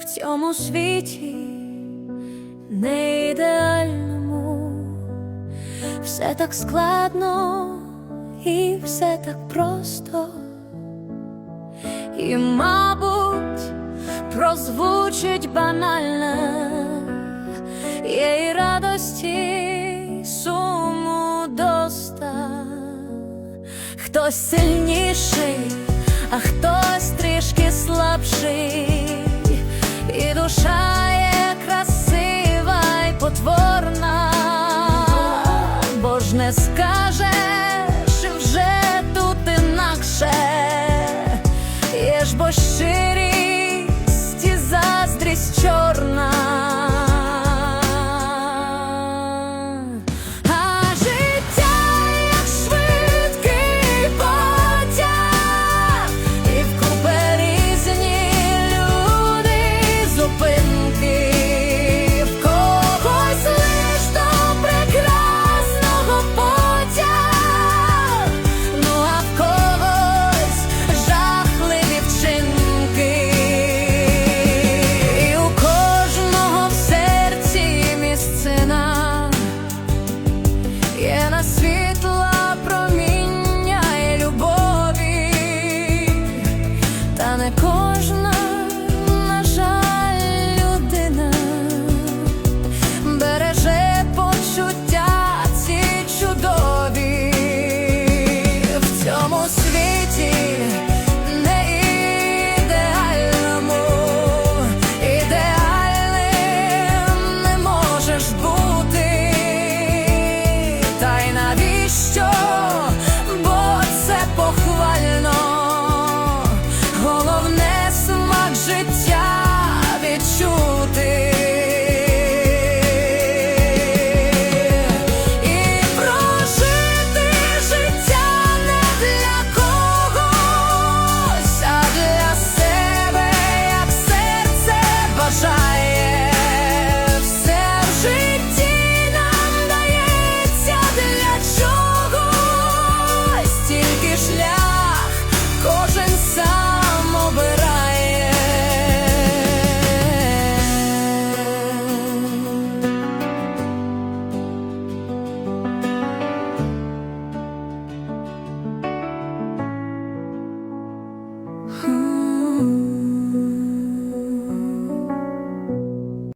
в цьому світі не ідеальному, все так складно і все так просто, і, мабуть, прозвучить банально, є і радості. Хтось сильніший, а хтось не скажеш, вже тут інакше, є ж бо щирість і заздрість.